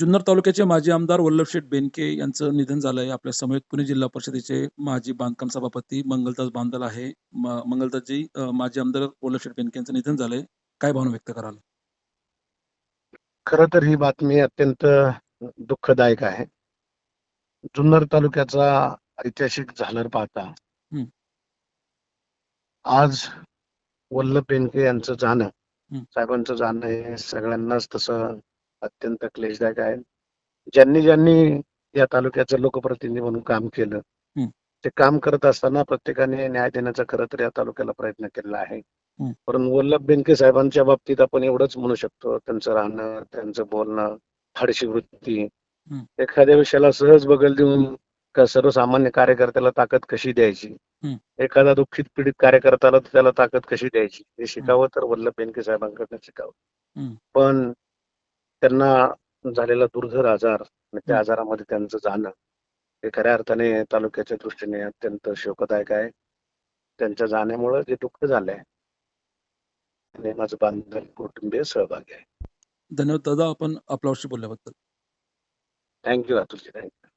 जुन्नर तालुक्याचे माजी आमदार वल्लभशेठ बेनके यांचं निधन झालंय. आपल्या समवेत पुणे जिल्हा परिषदेचे माजी बांधकाम सभापती मंगलदास बांदल आहे. मंगलदासजी माजी आमदार वल्लभशेठ बेनके यांचं निधन झालंय. काय भावना व्यक्त कराल? खरं तर ही बातमी अत्यंत दुःखदायक आहे. जुन्नर तालुक्याचा ऐतिहासिक झालर पाहता. आज वल्लभ बेनके यांचं जाणं. साहेबांचं जाणं हे सगळ्यांनाच तसं अत्यंत क्लेशदायक आहे ज्यांनी ज्यांनी या तालुक्याचं लोकप्रतिनिधी म्हणून काम केलं. ते काम करत असताना प्रत्येकाने न्याय देण्याचा खरं तर या तालुक्याला प्रयत्न केलेला आहे. परंतु वल्लभ बेनके साहेबांच्या बाबतीत आपण एवढंच म्हणू शकतो त्यांचं राहणं त्यांचं बोलणं धाडशी वृत्ती. एखाद्या विषयाला सहज बगल देऊन का सर्वसामान्य कार्यकर्त्याला ताकद कशी द्यायची. एखादा दुःखित पीडित कार्यकर्त्याला त्याला ताकद कशी द्यायची हे शिकावं तर वल्लभ बेनके साहेबांकडनं शिकावं. पण त्यांना झालेला दुर्धर आजार आणि त्या. आजारामध्ये त्यांचं जाणं हे खऱ्या अर्थाने तालुक्याच्या दृष्टीने अत्यंत शोकदायक आहे. त्यांच्या जाण्यामुळं जे दुःख झालंय आणि माझं बांधव कुटुंबीय सहभागी आहे. धन्यवाद दादा आपण आपल्यावरशी बोलल्याबद्दल. थँक्यू अतुलजी. थँक्यू